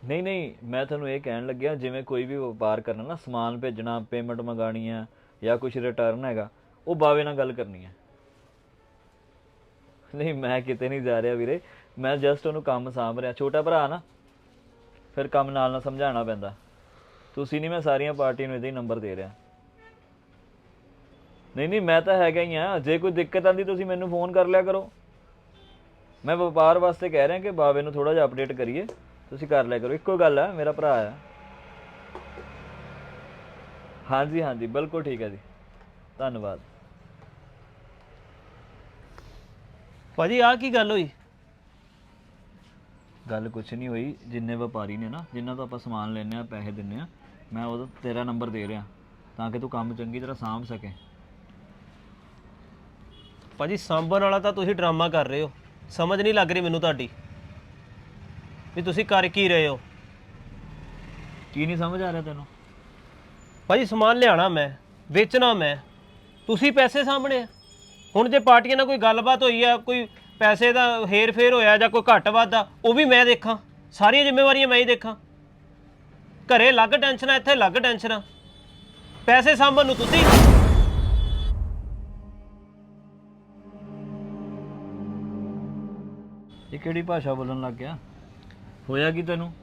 ਨਹੀਂ ਨਹੀਂ, ਮੈਂ ਤੁਹਾਨੂੰ ਇਹ ਕਹਿਣ ਲੱਗਿਆ, ਜਿਵੇਂ ਕੋਈ ਵੀ ਵਪਾਰ ਕਰਨਾ ਨਾ, ਸਮਾਨ ਭੇਜਣਾ ਪੇਮੈਂਟ ਮੰਗਾਣੀ ਹੈ ਜਾਂ ਕੁਝ ਰਿਟਰਨ ਹੈਗਾ, ਉਹ ਬਾਵੇ ਨਾਲ ਗੱਲ ਕਰਨੀ ਹੈ। ਨਹੀਂ, ਮੈਂ ਕਿਤੇ ਨਹੀਂ ਜਾ ਰਿਹਾ ਵੀਰੇ, ਮੈਂ ਜਸਟ ਉਹਨੂੰ ਕੰਮ ਸਾਂਭ ਰਿਹਾ। ਛੋਟਾ ਭਰਾ ਨਾ, ਫਿਰ ਕੰਮ ਨਾਲ ਨਾਲ ਸਮਝਾਉਣਾ ਪੈਂਦਾ। ਤੁਸੀਂ ਨਹੀਂ, ਮੈਂ ਸਾਰੀਆਂ ਪਾਰਟੀਆਂ ਨੂੰ ਇਹਦਾ ਹੀ ਨੰਬਰ ਦੇ ਰਿਹਾ। ਨਹੀਂ ਨਹੀਂ ਮੈਂ ਤਾਂ ਹੈਗਾ ਹੀ ਆ। ਜੇ ਕੋਈ ਦਿੱਕਤ ਆਂਦੀ ਤੁਸੀਂ ਮੈਨੂੰ ਫੋਨ ਕਰ ਲਿਆ ਕਰੋ। ਮੈਂ ਵਪਾਰ ਵਾਸਤੇ ਕਹਿ ਰਿਹਾ ਕਿ ਬਾਵੇ ਨੂੰ ਥੋੜਾ ਜਿਹਾ ਅਪਡੇਟ ਕਰੀਏ। ਤੁਸੀਂ ਕਰ ਲਿਆ ਕਰੋ। ਇੱਕੋ ਗੱਲ ਹੈ ਮੇਰਾ ਭਰਾ ਆ। ਹਾਂਜੀ ਹਾਂਜੀ ਬਿਲਕੁਲ ਠੀਕ ਹੈ ਜੀ। ਧੰਨਵਾਦ। ਭਾਜੀ ਆਹ ਕੀ ਗੱਲ ਹੋਈ? ਗੱਲ ਕੁਛ ਨਹੀਂ ਹੋਈ। ਜਿੰਨੇ ਵਪਾਰੀ ਨੇ ਨਾ ਜਿਨ੍ਹਾਂ ਤੋਂ ਆਪਾਂ ਸਮਾਨ ਲੈਨੇ ਆ ਪੈਸੇ ਦਿੰਨੇ ਆ ਮੈਂ ਉਹਦਾ ਤੇਰਾ ਨੰਬਰ ਦੇ ਰਿਹਾ। ਤਾਂ ਕਿ ਤੂੰ ਕੰਮ ਚੰਗੀ ਤਰ੍ਹਾਂ ਸਾਂਭ ਸਕੇ। ਭਾਜੀ ਸਾਂਭਣ ਵਾਲਾ ਤਾਂ ਤੁਸੀਂ ਡਰਾਮਾ ਕਰ ਰਹੇ ਹੋ। ਸਮਝ ਨਹੀਂ ਲੱਗ ਰਹੀ ਮੈਨੂੰ ਤੁਹਾਡੀ ਵੀ ਤੁਸੀਂ ਕਰ ਕੀ ਰਹੇ ਹੋ। ਕੀ ਨਹੀਂ ਸਮਝ ਆ ਰਿਹਾ ਤੈਨੂੰ? ਭਾਜੀ ਸਮਾਨ ਲਿਆਣਾ ਮੈਂ ਵੇਚਣਾ ਮੈਂ। ਤੁਸੀਂ ਪੈਸੇ ਸਾਂਭਣੇ ਆ। ਹੁਣ ਜੇ ਪਾਰਟੀਆਂ ਨਾਲ ਕੋਈ ਗੱਲਬਾਤ ਹੋਈ ਆ ਕੋਈ ਪੈਸੇ ਦਾ ਹੇਰ ਫੇਰ ਹੋਇਆ ਜਾਂ ਕੋਈ ਘੱਟ ਵੱਧ ਆ ਉਹ ਵੀ ਮੈਂ ਦੇਖਾਂ। ਸਾਰੀਆਂ ਜ਼ਿੰਮੇਵਾਰੀਆਂ ਮੈਂ ਹੀ ਦੇਖਾਂ। ਘਰੇ ਅਲੱਗ ਟੈਨਸ਼ਨ ਆ ਇੱਥੇ ਅਲੱਗ ਟੈਨਸ਼ਨ ਆ। ਪੈਸੇ ਸਾਂਭਣ ਨੂੰ ਤੁਸੀਂ ਕਿਹੜੀ ਭਾਸ਼ਾ ਬੋਲਣ ਲੱਗ ਗਿਆ? ਹੋਇਆ ਕੀ ਤੈਨੂੰ?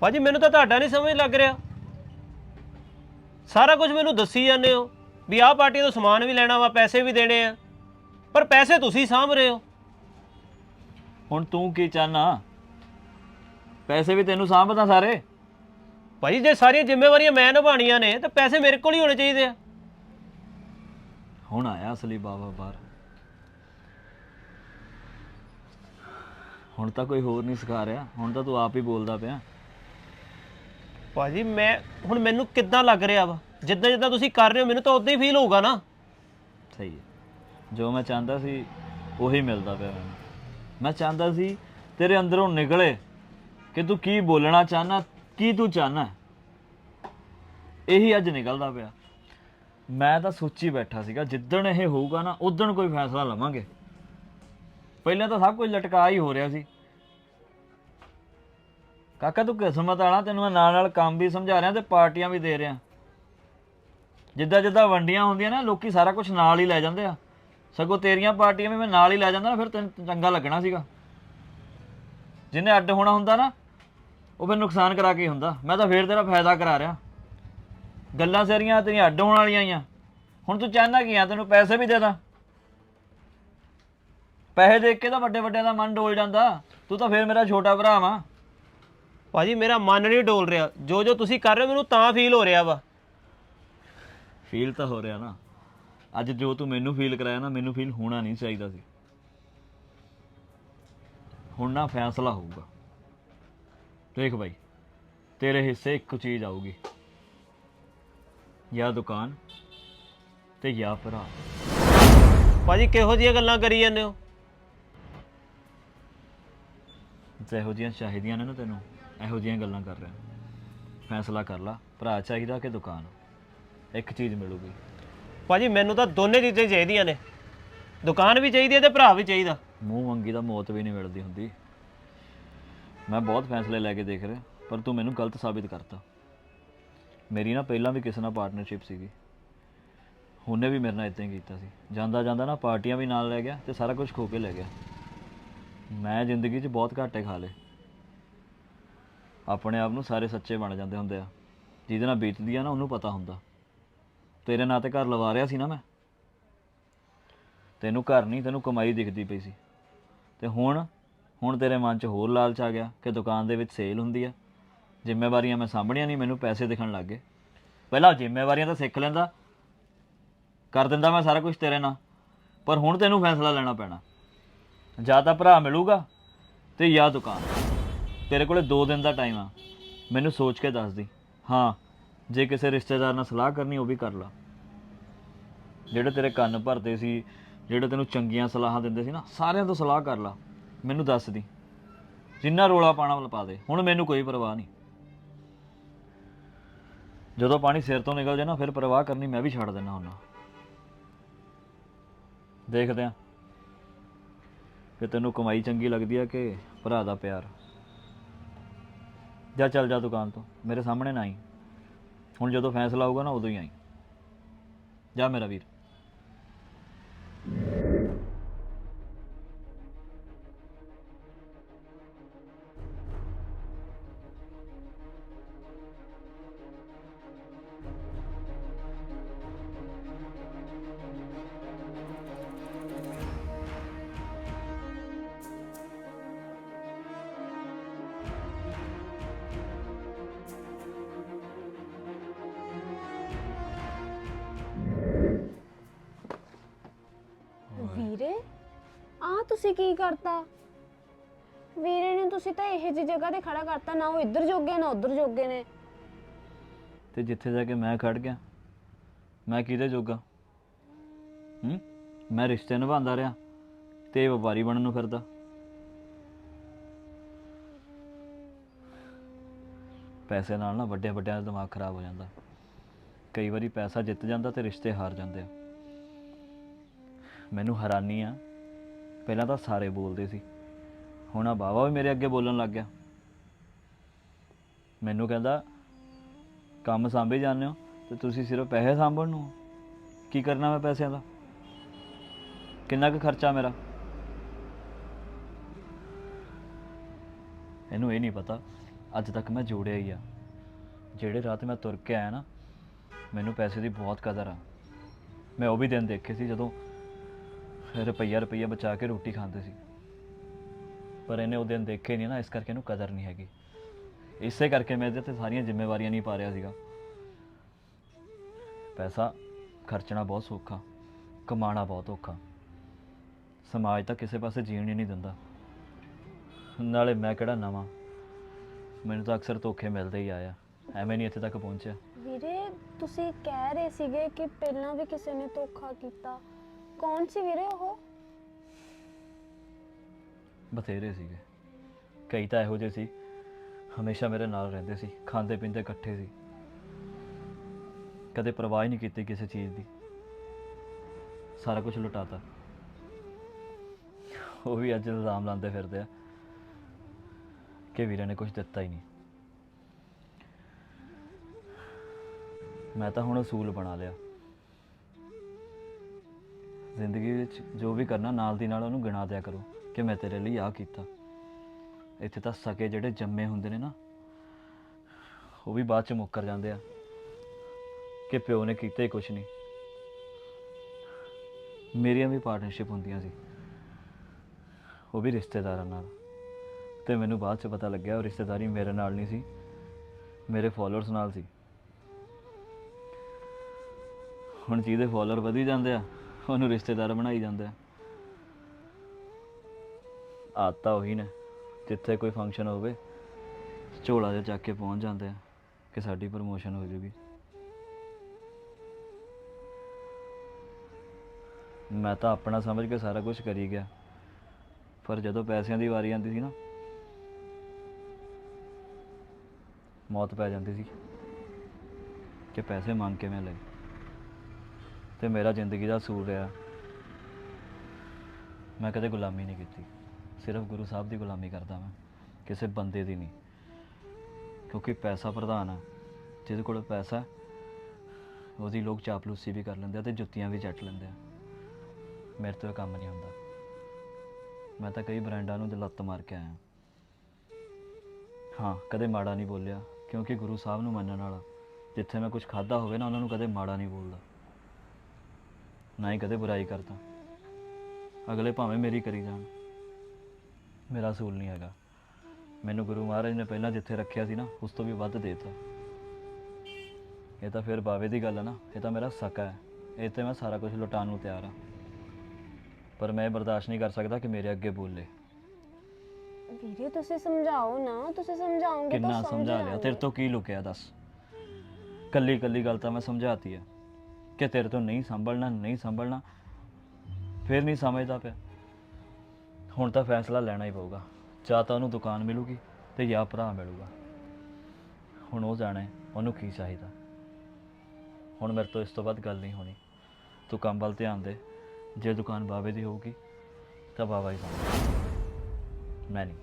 ਭਾਜੀ ਮੈਨੂੰ ਤਾਂ ਤੁਹਾਡਾ ਨਹੀਂ ਸਮਝ ਲੱਗ ਰਿਹਾ। ਸਾਰਾ ਕੁਝ ਮੈਨੂੰ ਦੱਸੀ ਜਾਂਦੇ ਹੋ ਵੀ ਆਹ ਪਾਰਟੀ ਤੋਂ ਸਮਾਨ ਵੀ ਲੈਣਾ ਵਾ ਪੈਸੇ ਵੀ ਦੇਣੇ ਆ। ਪਰ ਪੈਸੇ ਤੁਸੀਂ ਸਾਂਭ ਰਹੇ ਹੋ। ਹੁਣ ਤੂੰ ਕੀ ਚਾਹਨਾ? ਪੈਸੇ ਵੀ ਤੈਨੂੰ ਸਾਂਭਦਾ ਸਾਰੇ? ਭਾਜੀ ਜੇ ਸਾਰੀਆਂ ਜ਼ਿੰਮੇਵਾਰੀਆਂ ਮੈਂ ਨਿਭਾਉਣੀਆਂ ਨੇ ਤਾਂ ਪੈਸੇ ਮੇਰੇ ਕੋਲ ਹੀ ਹੋਣੇ ਚਾਹੀਦੇ ਆ। ਹੁਣ ਆਇਆ ਅਸਲੀ ਬਾਬਾ ਬਾਹਰ। ਹੁਣ ਤਾਂ ਕੋਈ ਹੋਰ ਨਹੀਂ ਸਿਖਾ ਰਿਹਾ। ਹੁਣ ਤਾਂ ਤੂੰ ਆਪ ਹੀ ਬੋਲਦਾ ਪਿਆ। ਭਾਜੀ ਮੈਂ ਹੁਣ ਮੈਨੂੰ ਕਿੱਦਾਂ ਲੱਗ ਰਿਹਾ ਵਾ? ਜਿੱਦਾਂ ਜਿੱਦਾਂ ਤੁਸੀਂ ਕਰ ਰਹੇ ਹੋ ਮੈਨੂੰ ਤਾਂ ਉਦਾਂ ਹੀ ਫੀਲ ਹੋਊਗਾ ਨਾ। ਸਹੀ ਹੈ। ਜੋ ਮੈਂ ਚਾਹੁੰਦਾ ਸੀ ਉਹੀ ਮਿਲਦਾ ਪਿਆ ਮੈਨੂੰ। ਮੈਂ ਚਾਹੁੰਦਾ ਸੀ ਤੇਰੇ ਅੰਦਰੋਂ ਨਿਕਲੇ ਕਿ ਤੂੰ ਕੀ ਬੋਲਣਾ ਚਾਹਨਾ ਕੀ ਤੂੰ ਚਾਹਨਾ ਇਹੀ ਅੱਜ ਨਿਕਲਦਾ ਪਿਆ। ਮੈਂ ਤਾਂ ਸੋਚੀ ਬੈਠਾ ਸੀਗਾ ਜਿੱਦਣ ਇਹ ਹੋਊਗਾ ਨਾ ਉਦਣ ਕੋਈ ਫੈਸਲਾ ਲਵਾਂਗੇ। ਪਹਿਲਾਂ ਤਾਂ ਸਭ ਕੁਝ ਲਟਕਾ ਹੀ ਹੋ ਰਿਹਾ ਸੀ। ਕਾਕਾ, ਤੂੰ ਕਿਸਮਤ ਵਾਲਾ ਤੈਨੂੰ ਮੈਂ ਨਾਲ ਨਾਲ ਕੰਮ ਵੀ ਸਮਝਾ ਰਿਹਾ ਤੇ ਪਾਰਟੀਆਂ ਵੀ ਦੇ ਰਿਹਾ। ਜਿੱਦਾਂ ਜਿੱਦਾਂ ਵੰਡੀਆਂ ਹੁੰਦੀਆਂ ਨਾ, ਲੋਕੀ ਸਾਰਾ ਕੁਝ ਨਾਲ ਹੀ ਲੈ ਜਾਂਦੇ ਆ। ਸਗੋਂ ਤੇਰੀਆਂ ਪਾਰਟੀਆਂ ਵੀ ਮੈਂ ਨਾਲ ਹੀ ਲੈ ਜਾਂਦਾ ਨਾ, ਫਿਰ ਤੈਨੂੰ ਚੰਗਾ ਲੱਗਣਾ ਸੀਗਾ। ਜਿਹਨੇ ਅੱਡ ਹੋਣਾ ਹੁੰਦਾ ਨਾ, ਉਹ ਫਿਰ ਨੁਕਸਾਨ ਕਰਾ ਕੇ ਹੀ ਹੁੰਦਾ। ਮੈਂ ਤਾਂ ਫੇਰ ਤੇਰਾ ਫਾਇਦਾ ਕਰਾ ਰਿਹਾ। ਗੱਲਾਂ ਸਾਰੀਆਂ ਤੇਰੀਆਂ ਅੱਡ ਹੋਣ ਵਾਲੀਆਂ ਹੀ ਹੁਣ ਤੂੰ ਚਾਹੁੰਦਾ ਕੀ ਆ? ਤੈਨੂੰ ਪੈਸੇ ਵੀ ਦੇ ਦਾਂ। ਪੈਸੇ ਦੇਖ ਕੇ ਤਾਂ ਵੱਡੇ ਵੱਡਿਆਂ ਦਾ ਮਨ ਡੋਲ ਜਾਂਦਾ। ਤੂੰ ਤਾਂ ਫੇਰ ਮੇਰਾ ਛੋਟਾ ਭਰਾ ਵਾਂ। ਭਾਜੀ ਮੇਰਾ ਮਨ ਨਹੀਂ ਡੋਲ ਰਿਹਾ। ਜੋ ਜੋ ਤੁਸੀਂ ਕਰ ਰਹੇ ਹੋ ਮੈਨੂੰ ਤਾਂ ਫੀਲ ਹੋ ਰਿਹਾ ਵਾ। ਫੀਲ ਤਾਂ ਹੋ ਰਿਹਾ ਨਾ। ਅੱਜ ਜੋ ਤੂੰ ਮੈਨੂੰ ਫੀਲ ਕਰਾਇਆ ਨਾ ਮੈਨੂੰ ਫੀਲ ਹੋਣਾ ਨਹੀਂ ਚਾਹੀਦਾ ਸੀ। ਹੁਣ ਨਾ ਫੈਸਲਾ ਹੋਊਗਾ। ਦੇਖ ਭਾਈ ਤੇਰੇ ਹਿੱਸੇ ਇੱਕ ਚੀਜ਼ ਆਊਗੀ। ਜਾਂ ਦੁਕਾਨ ਤੇ ਜਾਂ ਭਰਾ। ਭਾਜੀ ਕਿਹੋ ਜਿਹੀਆਂ ਗੱਲਾਂ ਕਰੀ ਜਾਂਦੇ ਹੋ? ਜਿਹੋ ਜਿਹੀਆਂ ਚਾਹੀਦੀਆਂ ਨੇ ਨਾ ਤੈਨੂੰ ਇਹੋ ਜਿਹੀਆਂ ਗੱਲਾਂ ਕਰ ਰਿਹਾ। ਫੈਸਲਾ ਕਰ ਲਾ ਭਰਾ ਚਾਹੀਦਾ ਕਿ ਦੁਕਾਨ? ਇੱਕ ਚੀਜ਼ ਮਿਲੂਗੀ। ਭਾਜੀ ਮੈਨੂੰ ਤਾਂ ਦੋਨੇ ਚੀਜ਼ਾਂ ਹੀ ਚਾਹੀਦੀਆਂ ਨੇ। ਦੁਕਾਨ ਵੀ ਚਾਹੀਦੀ ਹੈ ਤੇ ਭਰਾ ਵੀ ਚਾਹੀਦਾ। ਮੂੰਹ ਮੰਗੀ ਦਾ ਮੌਤ ਵੀ ਨਹੀਂ ਮਿਲਦੀ ਹੁੰਦੀ। ਮੈਂ ਬਹੁਤ ਫੈਸਲੇ ਲੈ ਕੇ ਦੇਖ ਰਿਹਾ ਪਰ ਤੂੰ ਮੈਨੂੰ ਗਲਤ ਸਾਬਿਤ ਕਰਤਾ। ਮੇਰੀ ਨਾ ਪਹਿਲਾਂ ਵੀ ਕਿਸੇ ਨਾਲ ਪਾਰਟਨਰਸ਼ਿਪ ਸੀਗੀ। ਉਹਨੇ ਵੀ ਮੇਰੇ ਨਾਲ ਇਦਾਂ ਹੀ ਕੀਤਾ ਸੀ। ਜਾਂਦਾ ਜਾਂਦਾ ਨਾ ਪਾਰਟੀਆਂ ਵੀ ਨਾਲ ਲੈ ਗਿਆ ਤੇ ਸਾਰਾ ਕੁਝ ਖੋ ਕੇ ਲੈ ਗਿਆ। ਮੈਂ ਜ਼ਿੰਦਗੀ 'ਚ ਬਹੁਤ ਘਾਟੇ ਖਾ ਲਏ। ਆਪਣੇ ਆਪ ਨੂੰ ਸਾਰੇ ਸੱਚੇ ਬਣ ਜਾਂਦੇ ਹੁੰਦੇ ਆ। ਜਿਹਦੇ ਨਾਲ ਬੀਤਦੀ ਆ ਨਾ, ਉਹਨੂੰ ਪਤਾ ਹੁੰਦਾ। ਤੇਰੇ ਨਾਂ ਤੇ ਘਰ ਲਵਾ ਰਿਹਾ ਸੀ ਨਾ ਮੈਂ? ਤੈਨੂੰ ਘਰ ਨਹੀਂ, ਤੈਨੂੰ ਕਮਾਈ ਦਿਖਦੀ ਪਈ ਸੀ। ਤੇ ਹੁਣ ਹੁਣ ਤੇਰੇ ਮਨ 'ਚ ਹੋਰ ਲਾਲਚ ਆ ਗਿਆ ਕਿ ਦੁਕਾਨ ਦੇ ਵਿੱਚ ਸੇਲ ਹੁੰਦੀ ਆ। ਜ਼ਿੰਮੇਵਾਰੀਆਂ ਮੈਂ ਸਾਂਭਣੀਆਂ ਨਹੀਂ, ਮੈਨੂੰ ਪੈਸੇ ਦਿਖਣ ਲੱਗ ਗਏ। ਪਹਿਲਾਂ ਜ਼ਿੰਮੇਵਾਰੀਆਂ ਤਾਂ ਸਿੱਖ ਲੈਂਦਾ। ਕਰ ਦਿੰਦਾ ਮੈਂ ਸਾਰਾ ਕੁਝ ਤੇਰੇ ਨਾਲ। ਪਰ ਹੁਣ ਤੈਨੂੰ ਫੈਸਲਾ ਲੈਣਾ ਪੈਣਾ। ਜਾਂ ਤਾਂ ਭਰਾ ਮਿਲੂਗਾ ਤੇ ਜਾਂ ਦੁਕਾਨ। ਤੇਰੇ ਕੋਲੇ 2 ਦਿਨ ਦਾ ਟਾਈਮ ਆ। ਮੈਨੂੰ ਸੋਚ ਕੇ ਦੱਸ ਦੀ। ਹਾਂ, ਜੇ ਕਿਸੇ ਰਿਸ਼ਤੇਦਾਰ ਨਾਲ ਸਲਾਹ ਕਰਨੀ ਉਹ ਵੀ ਕਰ ਲਾ। ਜਿਹੜੇ ਤੇਰੇ ਕੰਨ ਭਰਦੇ ਸੀ, ਜਿਹੜੇ ਤੈਨੂੰ ਚੰਗੀਆਂ ਸਲਾਹਾਂ ਦਿੰਦੇ ਸੀ ਨਾ, ਸਾਰਿਆਂ ਤੋਂ ਸਲਾਹ ਕਰ ਲਾ। ਮੈਨੂੰ ਦੱਸ ਦੀ। ਜਿੰਨਾ ਰੋਲਾ ਪਾਣਾ ਵਾਲਾ ਪਾ ਦੇ। ਹੁਣ ਮੈਨੂੰ ਕੋਈ ਪਰਵਾਹ ਨਹੀਂ। ਜਦੋਂ ਪਾਣੀ ਸਿਰ ਤੋਂ ਨਿਕਲ ਜਾਏ ਨਾ, ਫਿਰ ਪਰਵਾਹ ਕਰਨੀ ਮੈਂ ਵੀ ਛੱਡ ਦਿੰਦਾ ਹੁੰਦਾ ਦੇਖਦੇ ਆ। ਕਿ ਤੈਨੂੰ ਕਮਾਈ ਚੰਗੀ ਲੱਗਦੀ ਆ ਕਿ ਭਰਾ ਦਾ ਪਿਆਰ? ਜਾ ਚੱਲ ਜਾ ਦੁਕਾਨ ਤੋਂ। ਮੇਰੇ ਸਾਹਮਣੇ ਨਾ ਆਈ। ਹੁਣ ਜਦੋਂ ਫੈਸਲਾ ਆਊਗਾ ਨਾ ਉਦੋਂ ਹੀ ਆਈ। ਜਾ ਮੇਰਾ ਵੀਰ। ਤੁਸੀਂ ਕੀ ਕਰਤਾ? ਵੀਰੇ ਨੇ ਤੁਸੀਂ ਤਾਂ ਇਹੋ ਜਿਹੀ ਜਗ੍ਹਾ ਤੇ ਖੜਾ ਕਰਤਾ, ਨਾ ਉਹ ਇੱਧਰ ਜੋਗੇ, ਨਾ ਉੱਧਰ ਜੋਗੇ ਨੇ। ਤੇ ਜਿੱਥੇ ਜਾ ਕੇ ਮੈਂ ਖੜ ਗਿਆ, ਮੈਂ ਕਿਹਦੇ ਜੋਗਾ? ਹੂੰ? ਮੈਂ ਰਿਸ਼ਤੇ ਨਿਭਾਉਂਦਾ ਰਿਹਾ ਤੇ ਇਹ ਵਪਾਰੀ ਬਣਨ ਨੂੰ ਫਿਰਦਾ। ਪੈਸੇ ਨਾਲ ਨਾ ਵੱਡੇ ਵੱਡਿਆਂ ਦਾ ਦਿਮਾਗ ਖਰਾਬ ਹੋ ਜਾਂਦਾ। ਕਈ ਵਾਰੀ ਪੈਸਾ ਜਿੱਤ ਜਾਂਦਾ ਤੇ ਰਿਸ਼ਤੇ ਹਾਰ ਜਾਂਦੇ ਆ। ਮੈਨੂੰ ਹੈਰਾਨੀ ਆ ਪਹਿਲਾਂ ਤਾਂ ਸਾਰੇ ਬੋਲਦੇ ਸੀ। ਹੁਣ ਆ ਬਾਵਾ ਵੀ ਮੇਰੇ ਅੱਗੇ ਬੋਲਣ ਲੱਗ ਗਿਆ। ਮੈਨੂੰ ਕਹਿੰਦਾ, ਕੰਮ ਸਾਂਭੇ ਜਾਂਦੇ ਹੋ ਤੇ ਤੁਸੀਂ ਸਿਰਫ ਪੈਸੇ ਸਾਂਭਣ ਨੂੰ ਹੋ। ਕੀ ਕਰਨਾ ਮੈਂ ਪੈਸਿਆਂ ਦਾ? ਕਿੰਨਾ ਕੁ ਖਰਚਾ ਮੇਰਾ? ਇਹਨੂੰ ਇਹ ਨਹੀਂ ਪਤਾ, ਅੱਜ ਤੱਕ ਮੈਂ ਜੋੜਿਆ ਹੀ ਆ। ਜਿਹੜੇ ਰਾਤ ਮੈਂ ਤੁਰ ਕੇ ਆਇਆ ਨਾ, ਮੈਨੂੰ ਪੈਸੇ ਦੀ ਬਹੁਤ ਕਦਰ ਆ। ਮੈਂ ਉਹ ਵੀ ਦਿਨ ਦੇਖੇ ਸੀ ਜਦੋਂ ਰੁਪਈਆ ਰੁਪਈਆ ਬਚਾ ਕੇ ਰੋਟੀ ਖਾਂਦੇ ਸੀ। ਪਰ ਇਹਨੇ ਉਹ ਦਿਨ ਦੇਖੇ ਨਹੀਂ ਨਾ, ਇਸ ਕਰਕੇ ਇਹਨੂੰ ਕਦਰ ਨਹੀਂ ਹੈਗੀ। ਇਸੇ ਕਰਕੇ ਮੈਂ ਇਹਦੇ ਤੇ ਸਾਰੀਆਂ ਜ਼ਿੰਮੇਵਾਰੀਆਂ ਨਹੀਂ ਪਾ ਰਿਹਾ ਸੀਗਾ। ਪੈਸਾ ਖਰਚਣਾ ਬਹੁਤ ਸੌਖਾ, ਕਮਾਉਣਾ ਬਹੁਤ ਔਖਾ। ਸਮਾਜ ਤਾਂ ਕਿਸੇ ਪਾਸੇ ਜੀਣ ਹੀ ਨਹੀਂ ਦਿੰਦਾ। ਨਾਲੇ ਮੈਂ ਕਿਹੜਾ ਨਵਾਂ? ਮੈਨੂੰ ਤਾਂ ਅਕਸਰ ਧੋਖੇ ਮਿਲਦੇ ਹੀ ਆਇਆ। ਐਵੇਂ ਨਹੀਂ ਇੱਥੇ ਤੱਕ ਪਹੁੰਚਿਆ। ਵੀਰੇ, ਤੁਸੀਂ ਕਹਿ ਰਹੇ ਸੀਗੇ ਕਿ ਪਹਿਲਾਂ ਵੀ ਕਿਸੇ ਨੇ ਧੋਖਾ ਕੀਤਾ। ਕੌਣ ਸੀ ਵੀਰੇ ਉਹ? ਬਥੇਰੇ ਸੀਗੇ। ਕਈ ਤਾਂ ਇਹੋ ਜਿਹੇ ਸੀ। ਹਮੇਸ਼ਾ ਮੇਰੇ ਨਾਲ ਰਹਿੰਦੇ ਸੀ। ਖਾਂਦੇ ਪੀਂਦੇ ਇਕੱਠੇ ਸੀ। ਕਦੇ ਪਰਵਾਹ ਹੀ ਨਹੀਂ ਕੀਤੀ ਕਿਸੇ ਚੀਜ਼ ਦੀ। ਸਾਰਾ ਕੁਝ ਲੁਟਾਤਾ। ਉਹ ਵੀ ਅੱਜ ਇਲਜ਼ਾਮ ਲਾਉਂਦੇ ਫਿਰਦੇ ਆ ਕਿ ਵੀਰੇ ਨੇ ਕੁਝ ਦਿੱਤਾ ਹੀ ਨਹੀਂ। ਮੈਂ ਤਾਂ ਹੁਣ ਅਸੂਲ ਬਣਾ ਲਿਆ। ਜ਼ਿੰਦਗੀ ਵਿੱਚ ਜੋ ਵੀ ਕਰਨਾ, ਨਾਲ ਦੀ ਨਾਲ ਉਹਨੂੰ ਗਿਣਾ ਦਿਆ ਕਰੋ ਕਿ ਮੈਂ ਤੇਰੇ ਲਈ ਆਹ ਕੀਤਾ। ਇੱਥੇ ਤਾਂ ਸਕੇ ਜਿਹੜੇ ਜੰਮੇ ਹੁੰਦੇ ਨੇ ਨਾ, ਉਹ ਵੀ ਬਾਅਦ ਚ ਮੁੱਕਰ ਜਾਂਦੇ ਆ ਕਿ ਪਿਓ ਨੇ ਕੀਤਾ ਹੀ ਕੁਛ ਨਹੀਂ। ਮੇਰੀਆਂ ਵੀ ਪਾਰਟਨਰਸ਼ਿਪ ਹੁੰਦੀਆਂ ਸੀ। ਉਹ ਵੀ ਰਿਸ਼ਤੇਦਾਰਾਂ ਨਾਲ। ਤੇ ਮੈਨੂੰ ਬਾਅਦ ਚ ਪਤਾ ਲੱਗਿਆ ਉਹ ਰਿਸ਼ਤੇਦਾਰੀ ਮੇਰੇ ਨਾਲ ਨਹੀਂ ਸੀ, ਮੇਰੇ ਫਾਲੋਅਰਸ ਨਾਲ ਸੀ। ਹੁਣ ਜਿਹਦੇ ਫਾਲੋਅਰ ਵਧੀ ਜਾਂਦੇ ਆ ਉਹਨੂੰ ਰਿਸ਼ਤੇਦਾਰ ਬਣਾਈ ਜਾਂਦੇ ਆ ਆਤਾ ਉਹੀ ਨੇ, ਜਿੱਥੇ ਕੋਈ ਫੰਕਸ਼ਨ ਹੋਵੇ, ਝੋਲਾ ਜਿਹਾ ਚੱਕ ਕੇ ਪਹੁੰਚ ਜਾਂਦੇ ਆ ਕਿ ਸਾਡੀ ਪ੍ਰਮੋਸ਼ਨ ਹੋ ਜੂਗੀ। ਮੈਂ ਤਾਂ ਆਪਣਾ ਸਮਝ ਕੇ ਸਾਰਾ ਕੁਝ ਕਰੀ ਗਿਆ, ਪਰ ਜਦੋਂ ਪੈਸਿਆਂ ਦੀ ਵਾਰੀ ਆਉਂਦੀ ਸੀ ਨਾ, ਮੌਤ ਪੈ ਜਾਂਦੀ ਸੀ ਕਿ ਪੈਸੇ ਮੰਗ ਕੇ ਮੈਂ ਲਏ ਤੇ ਮੇਰਾ ਜ਼ਿੰਦਗੀ ਦਾ ਅਸੂਲ ਰਿਹਾ। ਮੈਂ ਕਦੇ ਗੁਲਾਮੀ ਨਹੀਂ ਕੀਤੀ। ਸਿਰਫ ਗੁਰੂ ਸਾਹਿਬ ਦੀ ਗੁਲਾਮੀ ਕਰਦਾ ਮੈਂ ਕਿਸੇ ਬੰਦੇ ਦੀ ਨਹੀਂ। ਕਿਉਂਕਿ ਪੈਸਾ ਪ੍ਰਧਾਨ ਹੈ ਜਿਹਦੇ ਕੋਲ ਪੈਸਾ, ਉਹਦੀ ਲੋਕ ਚਾਪਲੂਸੀ ਵੀ ਕਰ ਲੈਂਦੇ ਆ ਤੇ ਜੁੱਤੀਆਂ ਵੀ ਚੱਟ ਲੈਂਦੇ ਆ। ਮੇਰੇ ਤੋਂ ਇਹ ਕੰਮ ਨਹੀਂ ਹੁੰਦਾ। ਮੈਂ ਤਾਂ ਕਈ ਬ੍ਰਾਂਡਾਂ ਨੂੰ ਲੱਤ ਮਾਰ ਕੇ ਆਇਆ। ਹਾਂ, ਕਦੇ ਮਾੜਾ ਨਹੀਂ ਬੋਲਿਆ, ਕਿਉਂਕਿ ਗੁਰੂ ਸਾਹਿਬ ਨੂੰ ਮੰਨਣ ਵਾਲਾ, ਜਿੱਥੇ ਮੈਂ ਕੁਝ ਖਾਦਾ ਹੋਵੇ ਨਾ, ਉਹਨਾਂ ਨੂੰ ਕਦੇ ਮਾੜਾ ਨਹੀਂ ਬੋਲਦਾ। ਨਾ ਹੀ ਕਦੇ ਬੁਰਾਈ ਕਰਦਾ। ਅਗਲੇ ਭਾਵੇਂ ਮੇਰੀ ਕਰੀ ਜਾਣ। ਮੇਰਾ ਅਸੂਲ ਨਹੀਂ ਹੈਗਾ। ਮੈਨੂੰ ਗੁਰੂ ਮਹਾਰਾਜ ਨੇ ਪਹਿਲਾਂ ਜਿੱਥੇ ਰੱਖਿਆ ਸੀ ਨਾ ਉਸ ਤੋਂ ਵੀ ਵੱਧ ਦੇਤਾ। ਇਹ ਤਾਂ ਫਿਰ ਬਾਵੇ ਦੀ ਗੱਲ ਹੈ ਨਾ ਇਹ ਤਾਂ ਮੇਰਾ ਸਕਾ ਹੈ। ਇਹ ਤੇ ਮੈਂ ਸਾਰਾ ਕੁਝ ਲੁਟਾਉਣ ਨੂੰ ਤਿਆਰ ਹਾਂ ਪਰ ਮੈਂ ਇਹ ਬਰਦਾਸ਼ਤ ਨਹੀਂ ਕਰ ਸਕਦਾ ਕਿ ਮੇਰੇ ਅੱਗੇ ਬੋਲੇ। ਵੀਰੇ ਤੁਸੀਂ ਸਮਝਾਓ ਨਾ ਤੁਸੀਂ ਸਮਝਾਓਗੇ ਕਿੰਨਾ ਤਾਂ ਸਮਝ ਸਮਝਾ ਲਿਆ। ਤੇਰੇ ਤੋਂ ਕੀ ਲੁਕਿਆ ਦੱਸ। ਕੱਲੀ ਕੱਲੀ ਗੱਲ ਤਾਂ ਮੈਂ ਸਮਝਾਤੀ ਹੈ ਕਿ ਤੇਰੇ ਤੋਂ ਨਹੀਂ ਸੰਭਲਣਾ ਨਹੀਂ ਸੰਭਲਣਾ, ਫਿਰ ਨਹੀਂ ਸਮਝਦਾ ਪਿਆ। ਹੁਣ ਤਾਂ ਫੈਸਲਾ ਲੈਣਾ ਹੀ ਪਊਗਾ। ਜਾਂ ਤਾਂ ਉਹਨੂੰ ਦੁਕਾਨ ਮਿਲੂਗੀ ਤੇ ਜਾਂ ਭਰਾ ਮਿਲੂਗਾ। ਹੁਣ ਉਹ ਜਾਣੇ ਉਹਨੂੰ ਕੀ ਚਾਹੀਦਾ? ਹੁਣ ਮੇਰੇ ਤੋਂ ਇਸ ਤੋਂ ਬਾਅਦ ਗੱਲ ਨਹੀਂ ਹੋਣੀ। ਤੂੰ ਕੰਮ ਵੱਲ ਧਿਆਨ ਦੇ। ਜੇ ਦੁਕਾਨ ਬਾਬੇ ਦੀ ਹੋਊਗੀ ਤਾਂ ਬਾਬਾ ਹੀ ਸਮਝ ਮੈਂ ਨਹੀਂ।